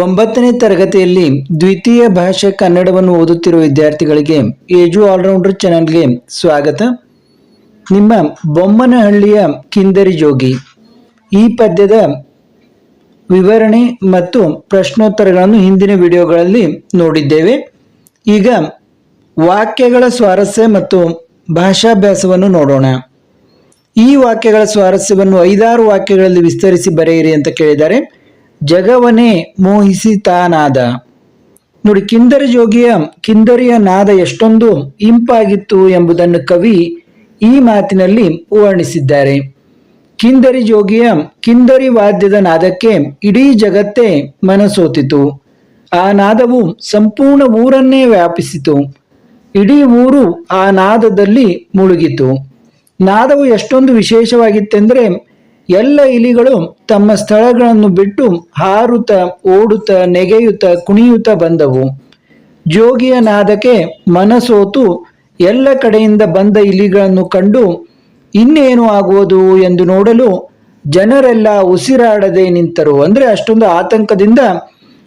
ಒಂಬತ್ತನೇ ತರಗತಿಯಲ್ಲಿ ದ್ವಿತೀಯ ಭಾಷೆ ಕನ್ನಡವನ್ನು ಓದುತ್ತಿರುವ ವಿದ್ಯಾರ್ಥಿಗಳಿಗೆ ಏಜು ಆಲ್ರೌಂಡರ್ ಚಾನಲ್ಗೆ ಸ್ವಾಗತ. ನಿಮ್ಮ ಬೊಮ್ಮನಹಳ್ಳಿಯ ಕಿಂದರಿ ಜೋಗಿ. ಈ ಪದ್ಯದ ವಿವರಣೆ ಮತ್ತು ಪ್ರಶ್ನೋತ್ತರಗಳನ್ನು ಹಿಂದಿನ ವಿಡಿಯೋಗಳಲ್ಲಿ ನೋಡಿದ್ದೇವೆ. ಈಗ ವಾಕ್ಯಗಳ ಸ್ವಾರಸ್ಯ ಮತ್ತು ಭಾಷಾಭ್ಯಾಸವನ್ನು ನೋಡೋಣ. ಈ ವಾಕ್ಯಗಳ ಸ್ವಾರಸ್ಯವನ್ನು ಐದಾರು ವಾಕ್ಯಗಳಲ್ಲಿ ವಿಸ್ತರಿಸಿ ಬರೆಯಿರಿ ಅಂತ ಕೇಳಿದ್ದಾರೆ. ಜಗವನೇ ಮೋಹಿಸಿ ತಾನಾದ ನೋಡಿ, ಕಿಂದರಿ ಜೋಗಿಯ, ಕಿಂದರಿಯ ನಾದ ಎಷ್ಟೊಂದು ಇಂಪಾಗಿತ್ತು ಎಂಬುದನ್ನು ಕವಿ ಈ ಮಾತಿನಲ್ಲಿ ವರ್ಣಿಸಿದ್ದಾರೆ. ಕಿಂದರಿ ಜೋಗಿಯ, ಕಿಂದರಿ ವಾದ್ಯದ ನಾದಕ್ಕೆ ಇಡೀ ಜಗತ್ತೇ ಮನಸೋತಿತು. ಆ ನಾದವು ಸಂಪೂರ್ಣ ಊರನ್ನೇ ವ್ಯಾಪಿಸಿತು. ಇಡೀ ಊರು ಆ ನಾದದಲ್ಲಿ ಮುಳುಗಿತು. ನಾದವು ಎಷ್ಟೊಂದು ವಿಶೇಷವಾಗಿತ್ತೆಂದರೆ ಎಲ್ಲ ಇಲಿಗಳು ತಮ್ಮ ಸ್ಥಳಗಳನ್ನು ಬಿಟ್ಟು ಹಾರುತ್ತ, ಓಡುತ್ತ, ನೆಗೆಯುತ್ತ, ಕುಣಿಯುತ್ತ ಬಂದವು. ಜೋಗಿಯ ನಾದಕ್ಕೆ ಮನಸೋತು ಎಲ್ಲ ಕಡೆಯಿಂದ ಬಂದ ಇಲಿಗಳನ್ನು ಕಂಡು, ಇನ್ನೇನು ಆಗುವುದು ಎಂದು ನೋಡಲು ಜನರೆಲ್ಲ ಉಸಿರಾಡದೆ ನಿಂತರು. ಅಂದರೆ ಅಷ್ಟೊಂದು ಆತಂಕದಿಂದ,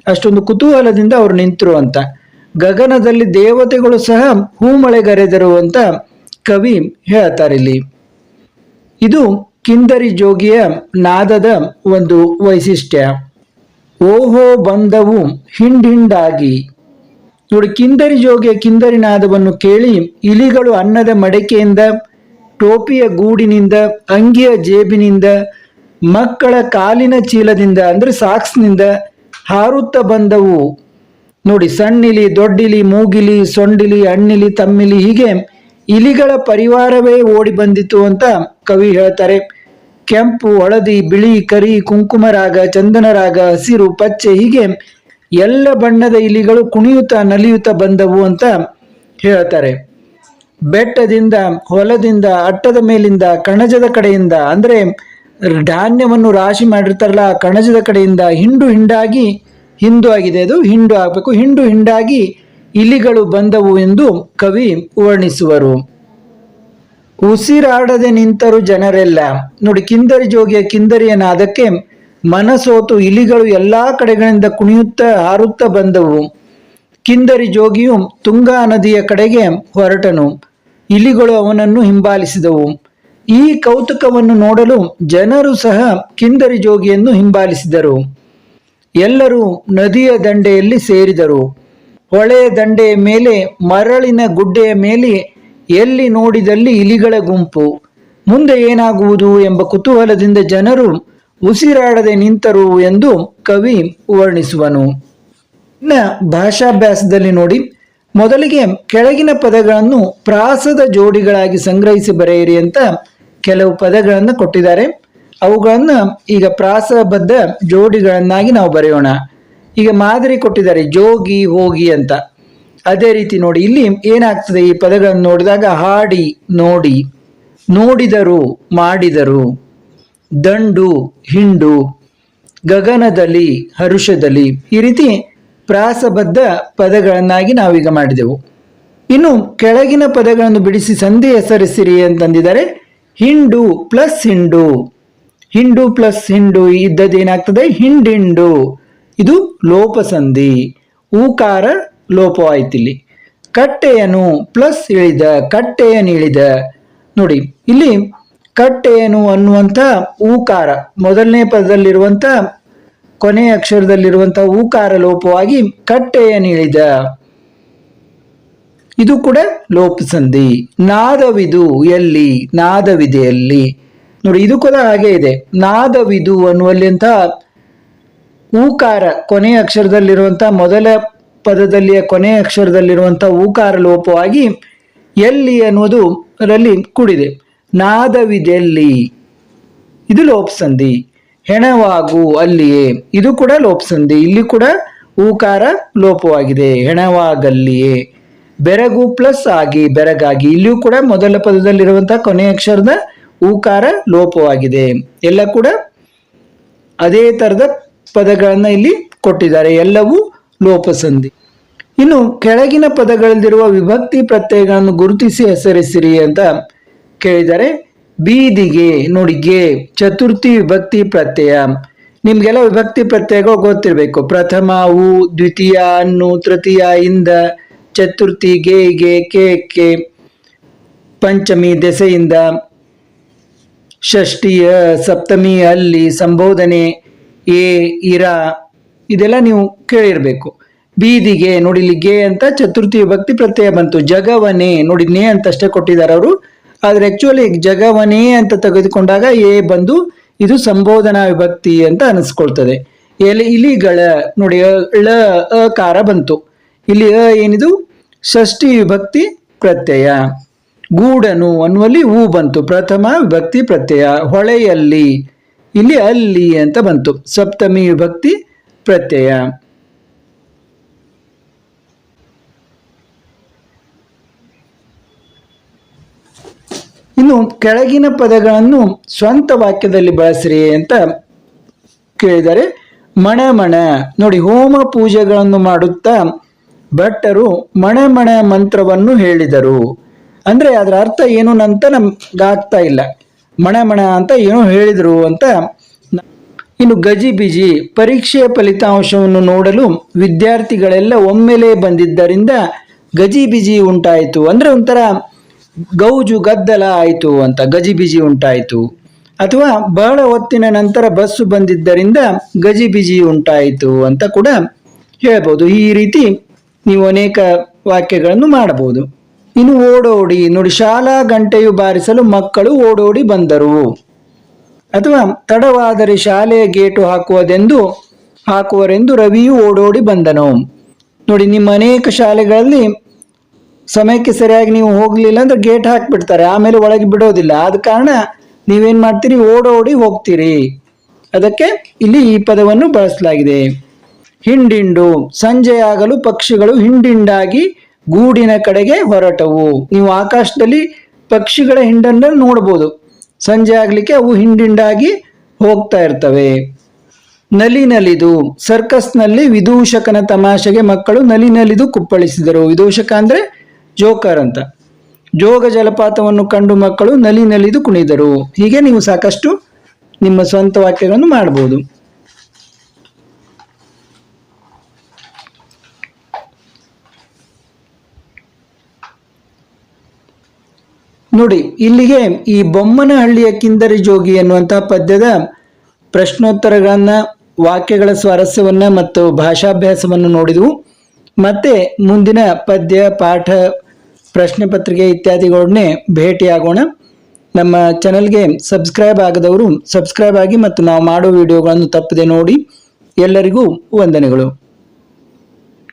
ಅಷ್ಟೊಂದು ಕುತೂಹಲದಿಂದ ಅವರು ನಿಂತರು ಅಂತ. ಗಗನದಲ್ಲಿ ದೇವತೆಗಳು ಸಹ ಹೂಮಳೆಗರೆದರು ಅಂತ ಕವಿ ಹೇಳ್ತಾರೆ ಇಲ್ಲಿ. ಇದು ಕಿಂದರಿ ಜೋಗಿಯ ನಾದದ ಒಂದು ವೈಶಿಷ್ಟ್ಯ. ಓಹೋ ಬಂದವು ಹಿಂಡಿಂಡಾಗಿ ನೋಡಿ, ಕಿಂದರಿ ಜೋಗಿಯ ಕಿಂದರಿ ನಾದವನ್ನು ಕೇಳಿ ಇಲಿಗಳು ಅನ್ನದ ಮಡಕೆಯಿಂದ, ಟೋಪಿಯ ಗೂಡಿನಿಂದ, ಅಂಗಿಯ ಜೇಬಿನಿಂದ, ಮಕ್ಕಳ ಕಾಲಿನ ಚೀಲದಿಂದ, ಅಂದ್ರೆ ಸಾಕ್ಸ್ನಿಂದ ಹಾರುತ್ತಾ ಬಂದವು. ನೋಡಿ, ಸಣ್ಣಿಲಿ, ದೊಡ್ಡಿಲಿ, ಮೂಗಿಲಿ, ಸೊಂಡಿಲಿ, ಹಣ್ಣಿಲಿ, ತಮ್ಮಿಲಿ ಹೀಗೆ ಇಲಿಗಳ ಪರಿವಾರವೇ ಓಡಿ ಬಂದಿತು ಅಂತ ಕವಿ ಹೇಳ್ತಾರೆ. ಕೆಂಪು, ಹಳದಿ, ಬಿಳಿ, ಕರಿ, ಕುಂಕುಮರಾಗ, ಚಂದನರಾಗ, ಹಸಿರು, ಪಚ್ಚೆ ಹೀಗೆ ಎಲ್ಲ ಬಣ್ಣದ ಇಲಿಗಳು ಕುಣಿಯುತ್ತಾ ನಲಿಯುತ್ತಾ ಬಂದವು ಅಂತ ಹೇಳ್ತಾರೆ. ಬೆಟ್ಟದಿಂದ, ಹೊಲದಿಂದ, ಅಟ್ಟದ ಮೇಲಿಂದ, ಕಣಜದ ಕಡೆಯಿಂದ, ಅಂದ್ರೆ ಧಾನ್ಯವನ್ನು ರಾಶಿ ಮಾಡಿರ್ತಾರಲ್ಲ ಕಣಜದ ಕಡೆಯಿಂದ ಹಿಂಡು ಹಿಂಡಾಗಿ ಹಿಂದು ಆಗಿದೆ ಅದು, ಹಿಂಡು ಆಗಬೇಕು. ಹಿಂಡು ಹಿಂಡಾಗಿ ಇಲಿಗಳು ಬಂದವು ಎಂದು ಕವಿ ವರ್ಣಿಸುವರು. ಉಸಿರಾಡದೆ ನಿಂತರು ಜನರೆಲ್ಲ. ನೋಡಿ, ಕಿಂದರಿ ಜೋಗಿಯ ಕಿಂದರಿಯ ನಾದಕ್ಕೆ ಮನಸೋತು ಇಲಿಗಳು ಎಲ್ಲಾ ಕಡೆಗಳಿಂದ ಕುಣಿಯುತ್ತಾ ಹಾರುತ್ತಾ ಬಂದವು. ಕಿಂದರಿ ಜೋಗಿಯು ತುಂಗಾ ನದಿಯ ಕಡೆಗೆ ಹೊರಟನು. ಇಲಿಗಳು ಅವನನ್ನು ಹಿಂಬಾಲಿಸಿದವು. ಈ ಕೌತುಕವನ್ನು ನೋಡಲು ಜನರು ಸಹ ಕಿಂದರಿ ಜೋಗಿಯನ್ನು ಹಿಂಬಾಲಿಸಿದರು. ಎಲ್ಲರೂ ನದಿಯ ದಂಡೆಯಲ್ಲಿ ಸೇರಿದರು. ಹೊಳೆಯ ದಂಡೆಯ ಮೇಲೆ ಮರಳಿನ ಗುಡ್ಡೆಯ ಮೇಲೆ ಎಲ್ಲಿ ನೋಡಿದಲ್ಲಿ ಇಲಿಗಳ ಗುಂಪು. ಮುಂದೆ ಏನಾಗುವುದು ಎಂಬ ಕುತೂಹಲದಿಂದ ಜನರು ಉಸಿರಾಡದೆ ನಿಂತರು ಎಂದು ಕವಿ ವರ್ಣಿಸುವನು. ಇನ್ನ ಭಾಷಾಭ್ಯಾಸದಲ್ಲಿ ನೋಡಿ, ಮೊದಲಿಗೆ ಕೆಳಗಿನ ಪದಗಳನ್ನು ಪ್ರಾಸದ ಜೋಡಿಗಳಾಗಿ ಸಂಗ್ರಹಿಸಿ ಬರೆಯಿರಿ ಅಂತ ಕೆಲವು ಪದಗಳನ್ನು ಕೊಟ್ಟಿದ್ದಾರೆ. ಅವುಗಳನ್ನು ಈಗ ಪ್ರಾಸಬದ್ಧ ಜೋಡಿಗಳನ್ನಾಗಿ ನಾವು ಬರೆಯೋಣ. ಈಗ ಮಾದರಿ ಕೊಟ್ಟಿದ್ದಾರೆ, ಜೋಗಿ ಹೋಗಿ ಅಂತ. ಅದೇ ರೀತಿ ನೋಡಿ, ಇಲ್ಲಿ ಏನಾಗ್ತದೆ? ಈ ಪದಗಳನ್ನು ನೋಡಿದಾಗ ಹಾಡಿ, ನೋಡಿ, ನೋಡಿದರು, ಮಾಡಿದರು, ದಂಡು, ಹಿಂಡು, ಗಗನದಲ್ಲಿ, ಹರುಷದಲ್ಲಿ ಈ ರೀತಿ ಪ್ರಾಸಬದ್ಧ ಪದಗಳನ್ನಾಗಿ ನಾವೀಗ ಮಾಡಿದೆವು. ಇನ್ನು ಕೆಳಗಿನ ಪದಗಳನ್ನು ಬಿಡಿಸಿ ಸಂಧಿ ಹೆಸರಿಸಿರಿ ಅಂತಂದಿದ್ದಾರೆ. ಹಿಂಡು ಪ್ಲಸ್ ಹಿಂಡು. ಹಿಂಡು ಪ್ಲಸ್ ಹಿಂಡು ಇದ್ದದ್ದು ಏನಾಗ್ತದೆ? ಹಿಂಡಿಂಡು. ಇದು ಲೋಪಸಂಧಿ. ಊಕಾರ ಲೋಪವಾಯ್ತಿಲ್ಲಿ ಕಟ್ಟೆಯನು ಪ್ಲಸ್ ಇಳಿದ, ಕಟ್ಟೆಯನ್ನು ಇಳಿದ. ನೋಡಿ, ಇಲ್ಲಿ ಕಟ್ಟೆಯನು ಅನ್ನುವಂಥ ಊಕಾರ, ಮೊದಲನೇ ಪದದಲ್ಲಿರುವಂಥ, ಕೊನೆಯ ಅಕ್ಷರದಲ್ಲಿರುವಂಥ ಊಕಾರ ಲೋಪವಾಗಿ ಕಟ್ಟೆಯನ್ನು ಇಳಿದ. ಇದು ಕೂಡ ಲೋಪಸಂಧಿ ನಾದವಿದು ಎಲ್ಲಿ, ನಾದವಿದೆ ಎಲ್ಲಿ. ನೋಡಿ, ಇದು ಕೂಡ ಹಾಗೆ ಇದೆ. ನಾದವಿದು ಅನ್ನುವಲ್ಲಿ ಅಂತ ಊಕಾರ, ಕೊನೆಯ ಅಕ್ಷರದಲ್ಲಿರುವಂಥ ಮೊದಲ ಪದದಲ್ಲಿಯ ಕೊನೆಯ ಅಕ್ಷರದಲ್ಲಿರುವಂಥ ಊಕಾರ ಲೋಪವಾಗಿ ಎಲ್ಲಿ ಅನ್ನೋದು ಅದರಲ್ಲಿ ಕೂಡಿದೆ. ನಾದವಿದೆಲ್ಲಿ? ಇದು ಲೋಪಸಂಧಿ. ಹೆಣವಾಗು ಅಲ್ಲಿಯೇ. ಇದು ಕೂಡ ಲೋಪಸಂಧಿ. ಇಲ್ಲಿ ಕೂಡ ಊಕಾರ ಲೋಪವಾಗಿದೆ. ಹೆಣವಾಗಲ್ಲಿಯೇ. ಬೆರಗು ಪ್ಲಸ್ ಆಗಿ, ಬೆರಗಾಗಿ. ಇಲ್ಲಿಯೂ ಕೂಡ ಮೊದಲ ಪದದಲ್ಲಿರುವಂತಹ ಕೊನೆಯ ಅಕ್ಷರದ ಊಕಾರ ಲೋಪವಾಗಿದೆ. ಎಲ್ಲ ಕೂಡ ಅದೇ ತರದ ಪದಗಳನ್ನ ಇಲ್ಲಿ ಕೊಟ್ಟಿದ್ದಾರೆ. ಎಲ್ಲವೂ ಲೋಪಸಂಧಿ. ಇನ್ನು ಕೆಳಗಿನ ಪದಗಳಲ್ಲಿರುವ ವಿಭಕ್ತಿ ಪ್ರತ್ಯಯಗಳನ್ನು ಗುರುತಿಸಿ ಹೆಸರಿಸಿರಿ ಅಂತ ಕೇಳಿದರೆ, ಬೀದಿಗೆ ನುಡಿಗೆ ಚತುರ್ಥಿ ವಿಭಕ್ತಿ ಪ್ರತ್ಯಯ. ನಿಮಗೆಲ್ಲ ವಿಭಕ್ತಿ ಪ್ರತ್ಯಯಗಳು ಗೊತ್ತಿರಬೇಕು. ಪ್ರಥಮ, ಉ, ದ್ವಿತೀಯ, ಅನ್ನು, ತೃತೀಯ, ಇಂದ, ಚತುರ್ಥಿ, ಗೆ ಗೆ, ಕೆ ಕೆ, ಪಂಚಮಿ, ದೆಸೆಯಿಂದ, ಷಷ್ಠಿಯ, ಸಪ್ತಮಿ, ಅಲ್ಲಿ, ಸಂಬೋಧನೆ, ಎ, ಇರ ಇದೆಲ್ಲ ನೀವು ಕೇಳಿರಬೇಕು. ಬೀದಿಗೆ ನೋಡಿಲಿ ಗೆ ಅಂತ ಚತುರ್ಥಿ ವಿಭಕ್ತಿ ಪ್ರತ್ಯಯ ಬಂತು. ಜಗವನೆ ನೋಡಿ ನೇ ಅಂತ ಅಷ್ಟೇ ಕೊಟ್ಟಿದ್ದಾರೆ ಅವರು. ಆದ್ರೆ ಆ್ಯಕ್ಚುಲಿ ಜಗವನೇ ಅಂತ ತೆಗೆದುಕೊಂಡಾಗ ಎ ಬಂದು ಇದು ಸಂಬೋಧನಾ ವಿಭಕ್ತಿ ಅಂತ ಅನಿಸ್ಕೊಳ್ತದೆ. ಎಲೆ ಇಲಿಗಳ ನೋಡಿ ಅ, ಳ ಅಕಾರ ಬಂತು. ಇಲ್ಲಿ ಅ ಏನಿದು? ಷಷ್ಠಿ ವಿಭಕ್ತಿ ಪ್ರತ್ಯಯ. ಗೂಡನು ಅನ್ನುವಲ್ಲಿ ಹೂ ಬಂತು. ಪ್ರಥಮ ವಿಭಕ್ತಿ ಪ್ರತ್ಯಯ. ಹೊಳೆಯಲ್ಲಿ ಇಲ್ಲಿ ಅಲ್ಲಿ ಅಂತ ಬಂತು. ಸಪ್ತಮಿ ವಿಭಕ್ತಿ ಪ್ರತ್ಯಯ. ಇನ್ನು ಕೆಳಗಿನ ಪದಗಳನ್ನು ಸ್ವಂತ ವಾಕ್ಯದಲ್ಲಿ ಬಳಸಿರಿ ಅಂತ ಕೇಳಿದರೆ, ಮಣ ಮಣ, ನೋಡಿ ಹೋಮ ಪೂಜೆಗಳನ್ನು ಮಾಡುತ್ತಾ ಭಟ್ಟರು ಮಣ ಮಣ ಮಂತ್ರವನ್ನು ಹೇಳಿದರು. ಅಂದ್ರೆ ಅದರ ಅರ್ಥ ಏನು ಅಂತ ನಮ್ಗೆ ಆಗ್ತಾ ಇಲ್ಲ. ಮಣ ಮಣ ಅಂತ ಏನೋ ಹೇಳಿದರು ಅಂತ ಇನ್ನು ಗಜಿಬಿಜಿ ಪರೀಕ್ಷೆಯ ಫಲಿತಾಂಶವನ್ನು ನೋಡಲು ವಿದ್ಯಾರ್ಥಿಗಳೆಲ್ಲ ಒಮ್ಮೆಲೇ ಬಂದಿದ್ದರಿಂದ ಗಜಿಬಿಜಿ ಉಂಟಾಯಿತು. ಅಂದ್ರೆ ಒಂಥರ ಗೌಜು ಗದ್ದಲ ಆಯಿತು ಅಂತ ಗಜಿಬಿಜಿ ಉಂಟಾಯಿತು. ಅಥವಾ ಬಹಳ ಹೊತ್ತಿನ ನಂತರ ಬಸ್ಸು ಬಂದಿದ್ದರಿಂದ ಗಜಿಬಿಜಿ ಉಂಟಾಯಿತು ಅಂತ ಕೂಡ ಹೇಳ್ಬೋದು. ಈ ರೀತಿ ನೀವು ಅನೇಕ ವಾಕ್ಯಗಳನ್ನು ಮಾಡಬಹುದು. ಇನ್ನು ಓಡೋಡಿ, ನೋಡಿ, ಶಾಲಾ ಗಂಟೆಯು ಬಾರಿಸಲು ಮಕ್ಕಳು ಓಡೋಡಿ ಬಂದರು. ಅಥವಾ ತಡವಾದರೆ ಶಾಲೆಯ ಗೇಟು ಹಾಕುವುದೆಂದು ಹಾಕುವರೆಂದು ರವಿಯು ಓಡೋಡಿ ಬಂದನು. ನೋಡಿ, ನಿಮ್ಮ ಅನೇಕ ಶಾಲೆಗಳಲ್ಲಿ ಸಮಯಕ್ಕೆ ಸರಿಯಾಗಿ ನೀವು ಹೋಗಲಿಲ್ಲ ಅಂದ್ರೆ ಗೇಟ್ ಹಾಕಿಬಿಡ್ತಾರೆ, ಆಮೇಲೆ ಒಳಗೆ ಬಿಡೋದಿಲ್ಲ. ಆದ ಕಾರಣ ನೀವೇನು ಮಾಡ್ತೀರಿ? ಓಡೋಡಿ ಹೋಗ್ತೀರಿ. ಅದಕ್ಕೆ ಇಲ್ಲಿ ಈ ಪದವನ್ನು ಬಳಸಲಾಗಿದೆ. ಹಿಂಡಿಂಡು, ಸಂಜೆಯಾಗಲು ಪಕ್ಷಿಗಳು ಹಿಂಡಿಂಡಾಗಿ ಗೂಡಿನ ಕಡೆಗೆ ಹೊರಟವು. ನೀವು ಆಕಾಶದಲ್ಲಿ ಪಕ್ಷಿಗಳ ಹಿಂಡನ್ನು ನೋಡ್ಬೋದು. ಸಂಜೆ ಆಗಲಿಕ್ಕೆ ಅವು ಹಿಂಡಿಂಡಾಗಿ ಹೋಗ್ತಾ ಇರ್ತವೆ. ನಲಿ ನಲಿದು, ಸರ್ಕಸ್ನಲ್ಲಿ ವಿದೂಷಕನ ತಮಾಷೆಗೆ ಮಕ್ಕಳು ನಲಿ ನಲಿದು ಕುಪ್ಪಳಿಸಿದರು. ವಿದೂಷಕ ಅಂದ್ರೆ ಜೋಕರ್ ಅಂತ. ಜೋಗ ಜಲಪಾತವನ್ನು ಕಂಡು ಮಕ್ಕಳು ನಲಿ ನಲಿದು ಕುಣಿದರು. ಹೀಗೆ ನೀವು ಸಾಕಷ್ಟು ನಿಮ್ಮ ಸ್ವಂತ ವಾಕ್ಯಗಳನ್ನು ಮಾಡಬಹುದು ನೋಡಿ, ಇಲ್ಲಿಗೆ ಈ ಬೊಮ್ಮನಹಳ್ಳಿಯ ಕಿಂದರಿ ಜೋಗಿ ಎನ್ನುವಂತಹ ಪದ್ಯದ ಪ್ರಶ್ನೋತ್ತರಗಳನ್ನ, ವಾಕ್ಯಗಳ ಸ್ವಾರಸ್ಯವನ್ನ ಮತ್ತು ಭಾಷಾಭ್ಯಾಸವನ್ನು ನೋಡಿದವು. ಮತ್ತೆ ಮುಂದಿನ ಪದ್ಯ, ಪಾಠ, ಪ್ರಶ್ನೆ ಪತ್ರಿಕೆ ಇತ್ಯಾದಿಗಳನ್ನೇ ಭೇಟಿಯಾಗೋಣ. ನಮ್ಮ ಚಾನಲ್ಗೆ ಸಬ್ಸ್ಕ್ರೈಬ್ ಆಗದವರು ಸಬ್ಸ್ಕ್ರೈಬ್ ಆಗಿ ಮತ್ತು ನಾವು ಮಾಡೋ ವಿಡಿಯೋಗಳನ್ನು ತಪ್ಪದೆ ನೋಡಿ. ಎಲ್ಲರಿಗೂ ವಂದನೆಗಳು.